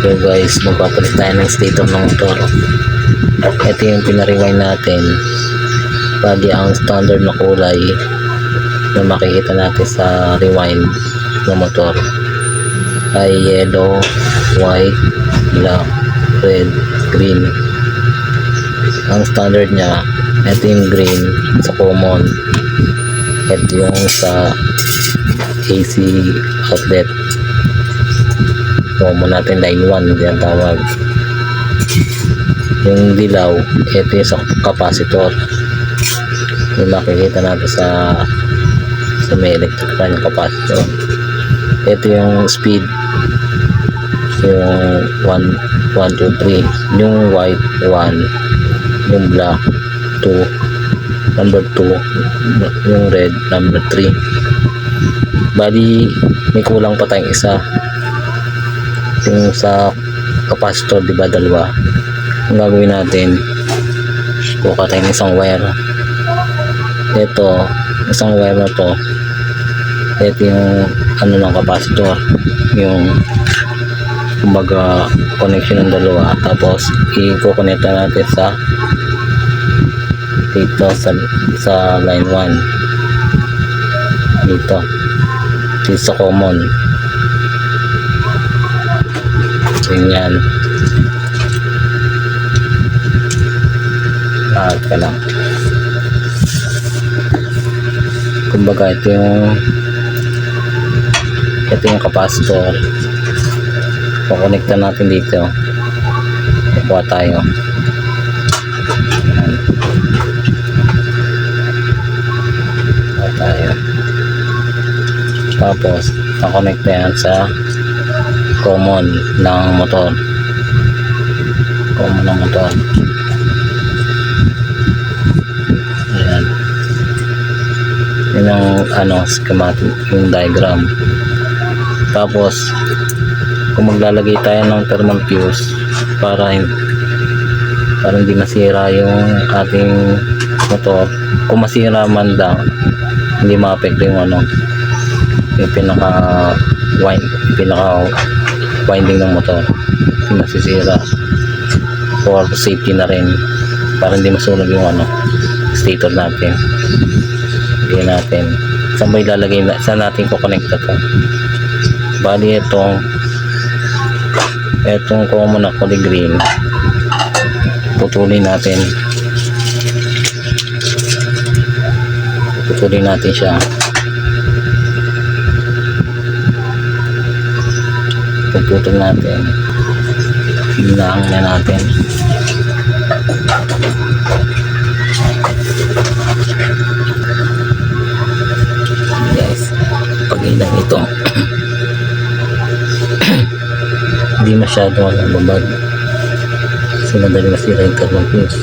So guys, magpapalit tayo ng stator ng motor. Ito yung pinariwind natin. Bali ang standard na kulay na makikita natin sa rewind ng motor ay yellow, white, black, red, green. Ang standard niya, ito yung green sa common. Ito yung sa AC outlet. Common natin line 1, hindi tawag. Yung dilaw, ito yung sa capacitor. Yung makikita natin sa sa may electric fan yung capacitor. Ito yung speed. Yung 1, 1, 2, 3. Yung white, 1. Yung black, 2. Number 2. Yung red, number 3. Bali, may kulang pa tayong isa. Yung sa capacitor, di ba, dalawa. Ang gagawin natin, kuha tayo ng isang wire. Ito, isang wire na to. Ito yung ano ng capacitor. Yung kumbaga connection ng dalawa. Tapos, i-connect natin sa dito sa, sa line 1 dito dito sa common ganyan lahat ka lang. Kumbaga ito yung ito yung capacitor kukonekta natin dito. Kukuha tayo. Kukuha tayo. Tapos nakonect na yan sa common ng motor. Common ng motor. Ayan. Yun ang ano schematic yung diagram. Tapos kung maglalagay tayo ng thermal fuse para para hindi masira yung ating motor. Kung masira man lang hindi maapekto yung ano yung pinaka wind pinaka winding ng motor. Hindi masisira for safety na rin. Para hindi masunog yung ano stator natin. Hindi natin. Saan ba ilalagay na saan natin kukonekta to? Bali itong itong common na kulay green. Putulin natin. Putulin natin siya puputol natin. Hinaang na natin. Guys pag ilang ito hindi masyado nababag kasi madali masira yung thermal fuse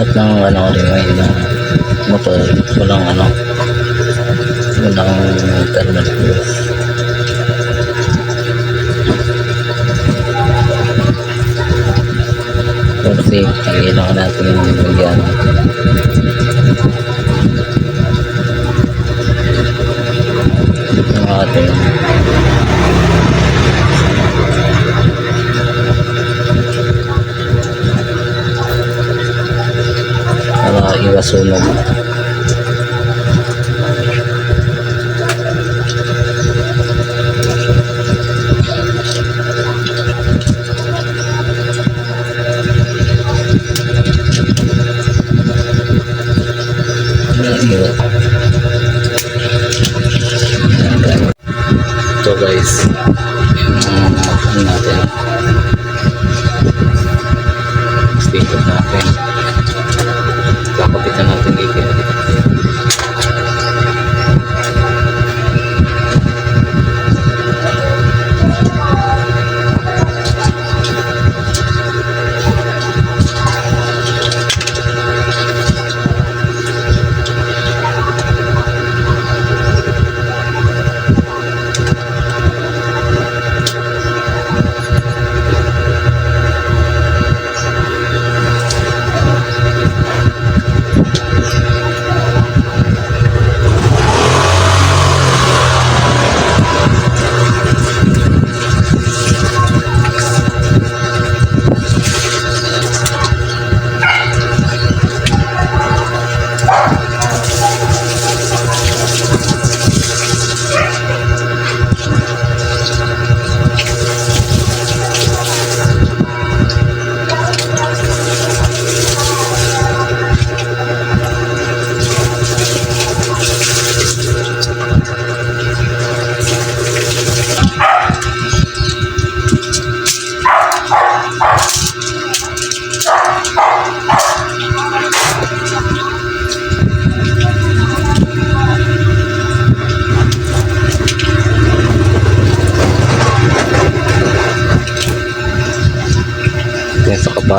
lahat ng ano rin ng motor walang ano walang thermal para iwas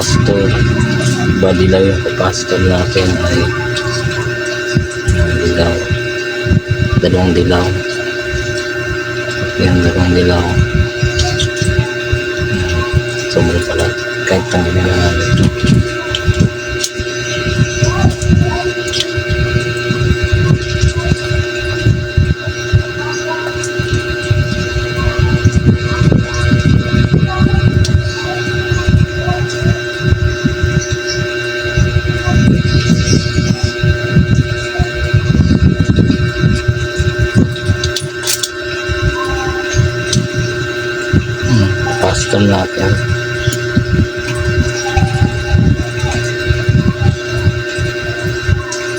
capacitor bali lang yung capacitor natin ay dilaw. Dalawang dilaw. Yan dalawang dilaw. Yan. sobra pala. Kahit tanggalin na natin capacitor natin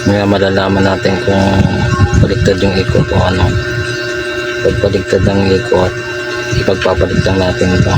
Maya malalaman natin kung baligtad yung ikot o ano. Pag baligtad ang ikot, ipagpapaligtad natin ito.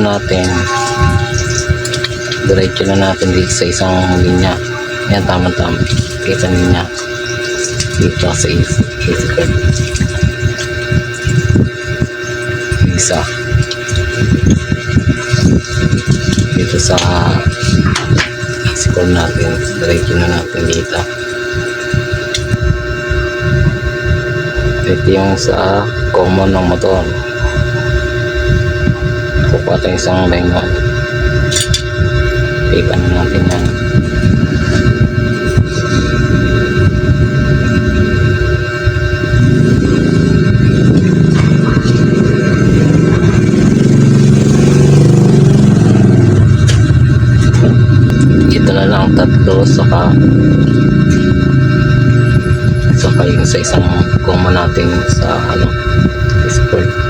Natin. Diretso na natin dito sa isang linya. Yan tama tama kita niya. Dito sa is easy card isa. Dito sa card natin. Diretso na natin dito. Ito yung sa common ng motor natin isang bengal. Tape ano natin yan. Ito na lang tatlo saka saka yung sa isang kumo natin sa ano sport.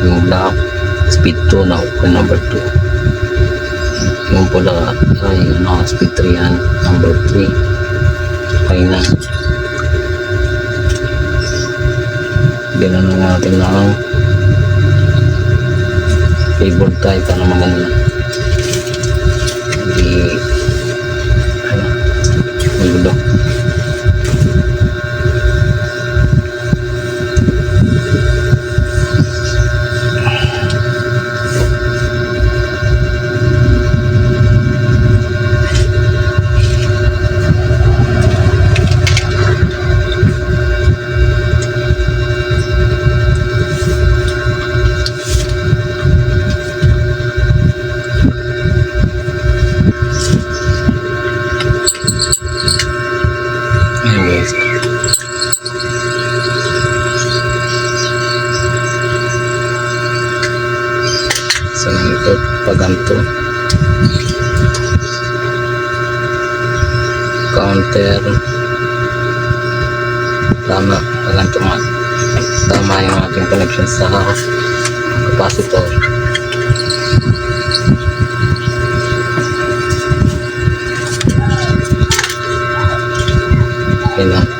yung black speed 2 na o number 2 yung pula ay ano speed 3 yan number 3 okay na. Ginano natin ng keyboard type para maganda hindi ano magulo Ayan So, ito paganto. Counter. Tama, paganto nga. Tama yung ating connection sa capacitor. Okay na.